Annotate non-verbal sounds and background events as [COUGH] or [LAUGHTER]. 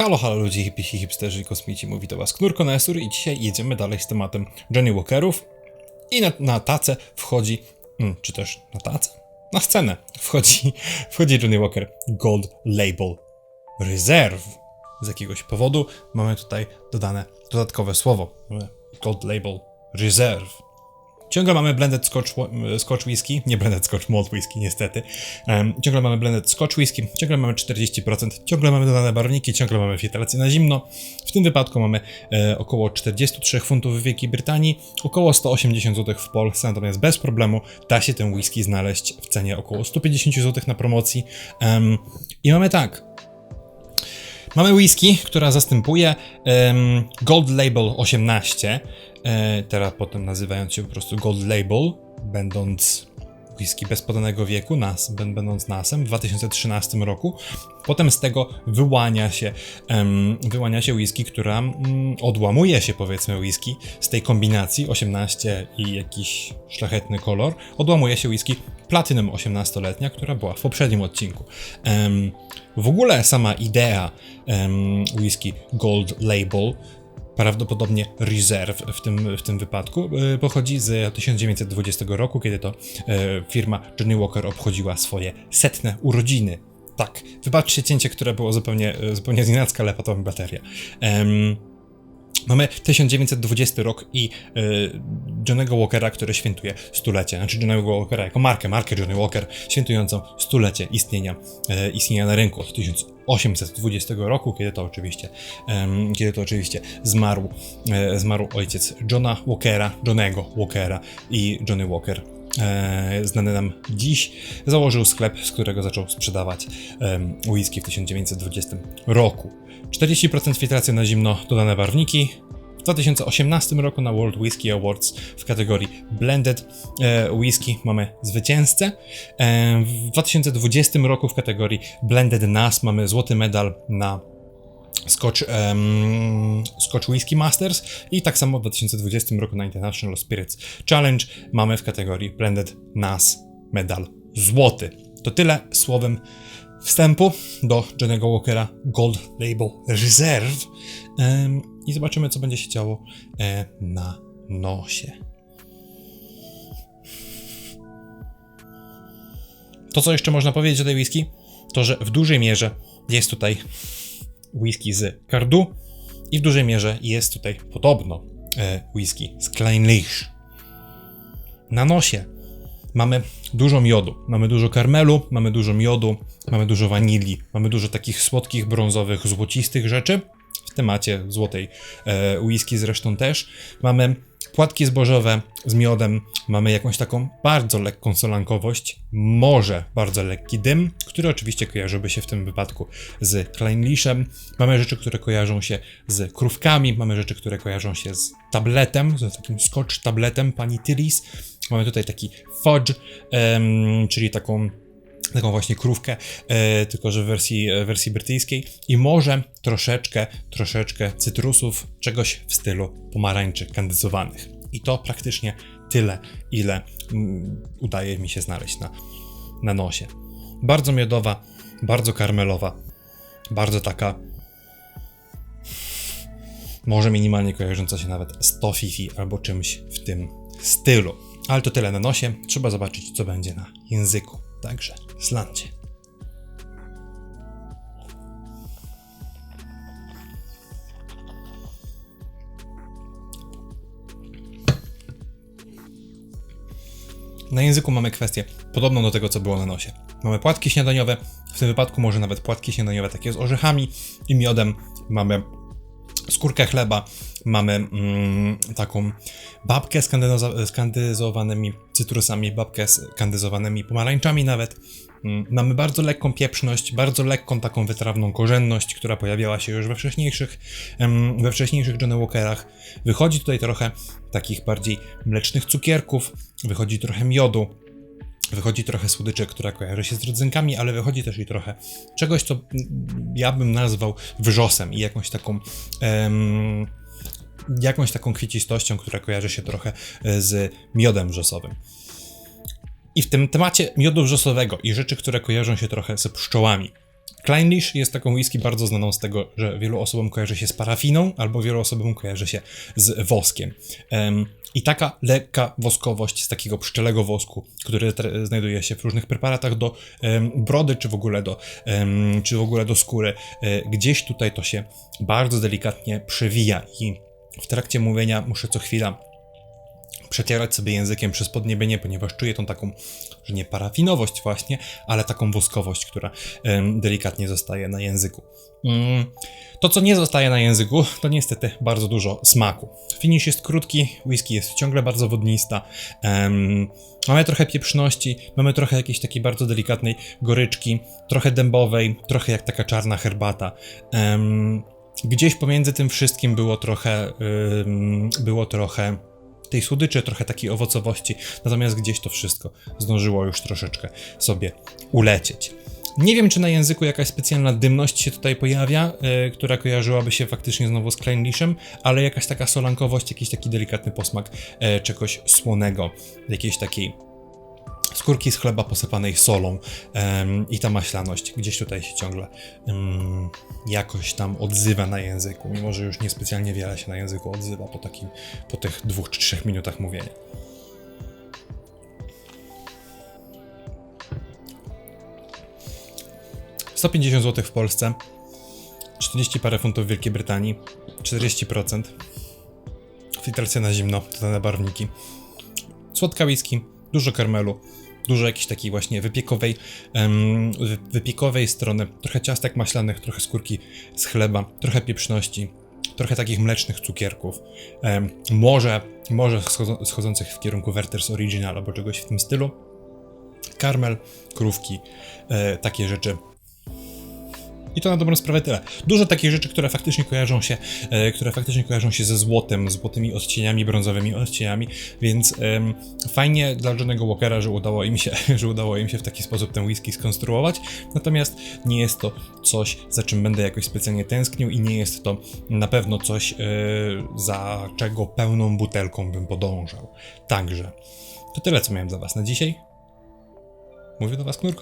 Halo, halo ludzie, hipisi, hipsterzy i kosmici, mówi do was Knur Konesur i dzisiaj jedziemy dalej z tematem Johnny Walkerów i na, na tacę wchodzi, mm, czy też na tacę? Na scenę wchodzi, [LAUGHS] wchodzi Johnny Walker Gold Label Reserve. Z jakiegoś powodu mamy tutaj dodane dodatkowe słowo. Gold Label Reserve. Ciągle mamy blended scotch, scotch whisky, nie blended scotch malt whisky niestety. Em, ciągle mamy blended scotch whisky, ciągle mamy 40%, ciągle mamy dodane barwniki, ciągle mamy filtrację na zimno. W tym wypadku mamy e, około 43 funtów w Wielkiej Brytanii, około 180 zł w Polsce, natomiast bez problemu da się ten whisky znaleźć w cenie około 150 zł na promocji. Em, I mamy tak, Mamy whisky, która zastępuje em, Gold Label 18, e, teraz potem nazywając się po prostu Gold Label, będąc whisky bez podanego wieku, nas, bę- będąc nasem w 2013 roku. Potem z tego wyłania się, em, wyłania się whisky, która mm, odłamuje się powiedzmy whisky z tej kombinacji 18 i jakiś szlachetny kolor, odłamuje się whisky Platinum 18-letnia, która była w poprzednim odcinku. Em, w ogóle sama idea em, whisky Gold Label, prawdopodobnie Reserve w tym, w tym wypadku, e, pochodzi z 1920 roku, kiedy to e, firma Johnny Walker obchodziła swoje setne urodziny. Tak, wybaczcie cięcie, które było zupełnie, e, zupełnie znienacka, ale potem bateria. Em, Mamy 1920 rok i y, Johnnego Walkera, który świętuje stulecie. Znaczy Johnnego Walkera jako markę, markę Johnny Walker, świętującą stulecie istnienia, y, istnienia na rynku od 1820 roku, kiedy to oczywiście, kiedy to oczywiście zmarł, e, zmarł ojciec Johna Walkera, Johnego Walkera i Johnny Walker. E, znany nam dziś, założył sklep, z którego zaczął sprzedawać whisky w 1920 roku. 40% filtracji na zimno, dodane barwniki. W 2018 roku na World Whisky Awards w kategorii Blended e, Whisky mamy zwycięzcę. E, w 2020 roku w kategorii Blended NAS mamy złoty medal na Scotch, em, Scotch Whisky Masters i tak samo w 2020 roku na International Spirits Challenge mamy w kategorii Blended NAS medal złoty. To tyle słowem wstępu do Johnny'ego Walkera Gold Label Reserve Em, i zobaczymy co będzie się działo e, na nosie. To co jeszcze można powiedzieć o tej whisky, to że w dużej mierze jest tutaj whisky z Cardu i w dużej mierze jest tutaj podobno e, whisky z Kleinlich. Na nosie mamy dużo miodu, mamy dużo karmelu, mamy dużo miodu, mamy dużo wanilii, mamy dużo takich słodkich, brązowych, złocistych rzeczy. W temacie złotej e, whisky zresztą też. Mamy płatki zbożowe z miodem, mamy jakąś taką bardzo lekką solankowość, może bardzo lekki dym, który oczywiście kojarzyłby się w tym wypadku z Kleinlichem. Mamy rzeczy, które kojarzą się z krówkami, mamy rzeczy, które kojarzą się z tabletem, z takim scotch tabletem pani Tillis. Mamy tutaj taki fudge, em, czyli taką taką właśnie krówkę, e, tylko że w wersji, e, wersji brytyjskiej i może troszeczkę, troszeczkę cytrusów, czegoś w stylu pomarańczy kandyzowanych. I to praktycznie tyle, ile mm, udaje mi się znaleźć na, na nosie. Bardzo miodowa, bardzo karmelowa, bardzo taka może minimalnie kojarząca się nawet z tofifi albo czymś w tym stylu. Ale to tyle na nosie, trzeba zobaczyć co będzie na języku. Także slancie. Na języku mamy kwestię podobną do tego, co było na nosie. Mamy płatki śniadaniowe, w tym wypadku może nawet płatki śniadaniowe takie z orzechami i miodem. Mamy skórkę chleba, mamy mm, taką babkę z kandyzo- cytrusami, babkę z kandyzowanymi pomarańczami nawet. Mm, Mamy bardzo lekką pieprzność, bardzo lekką taką wytrawną korzenność, która pojawiała się już we wcześniejszych, we wcześniejszych Johnny Walkerach. Wychodzi tutaj trochę takich bardziej mlecznych cukierków, wychodzi trochę miodu, Wychodzi trochę słodyczy, która kojarzy się z rodzynkami, ale wychodzi też i trochę czegoś, co mm, ja bym nazwał wrzosem i jakąś taką. Jakąś taką kwiecistością, która kojarzy się trochę e, z miodem wrzosowym. I w tym temacie miodu wrzosowego i rzeczy, które kojarzą się trochę z pszczołami, Kleinlish jest taką whisky bardzo znaną z tego, że wielu osobom kojarzy się z parafiną, albo wielu osobom kojarzy się z woskiem. Em, I taka lekka woskowość z takiego pszczelego wosku, który znajduje się w różnych preparatach do em, brody, czy w ogóle do, em, czy w ogóle do skóry, e, gdzieś tutaj to się bardzo delikatnie przewija i w trakcie mówienia muszę co chwila przecierać sobie językiem przez podniebienie, ponieważ czuję tą taką, że nie parafinowość właśnie, ale taką woskowość, która em, delikatnie zostaje na języku. Mm, To, co nie zostaje na języku, to niestety bardzo dużo smaku. Finish jest krótki, whisky jest ciągle bardzo wodnista. em, mamy trochę pieprzności, mamy trochę jakiejś takiej bardzo delikatnej goryczki, trochę dębowej, trochę jak taka czarna herbata. Em, gdzieś pomiędzy tym wszystkim było trochę, ym, było trochę tej słodyczy, trochę takiej owocowości, natomiast gdzieś to wszystko zdążyło już troszeczkę sobie ulecieć. Nie wiem, czy na języku jakaś specjalna dymność się tutaj pojawia, y, która kojarzyłaby się faktycznie znowu z Kleinlishem, ale jakaś taka solankowość, jakiś taki delikatny posmak y, czegoś słonego, jakiejś takiej skórki z chleba posypanej solą em, i ta maślaność gdzieś tutaj się ciągle em, jakoś tam odzywa na języku, mimo że już niespecjalnie wiele się na języku odzywa po takim, po tych dwóch czy trzech minutach mówienia. $150 zł w Polsce, 40 parę funtów w Wielkiej Brytanii, 40%. Filtracja na zimno, dodane barwniki. Słodka whisky, dużo karmelu, dużo jakiejś takiej właśnie wypiekowej, wy- wypiekowej strony, trochę ciastek maślanych, trochę skórki z chleba, trochę pieprzności, trochę takich mlecznych cukierków, em, może, może schodzących w kierunku Werther's Original albo czegoś w tym stylu. Karmel, krówki, e, takie rzeczy. To na dobrą sprawę tyle. Dużo takich rzeczy, które faktycznie kojarzą się, e, które faktycznie kojarzą się ze złotem, złotymi odcieniami, brązowymi odcieniami, więc fajnie dla Johnego Walkera, że udało im się, [LAUGHS] że udało im się w taki sposób ten whisky skonstruować. Natomiast nie jest to coś, za czym będę jakoś specjalnie tęsknił i nie jest to na pewno coś, e, za czego pełną butelką bym podążał. Także to tyle, co miałem dla Was na dzisiaj. Mówię do Was Knur.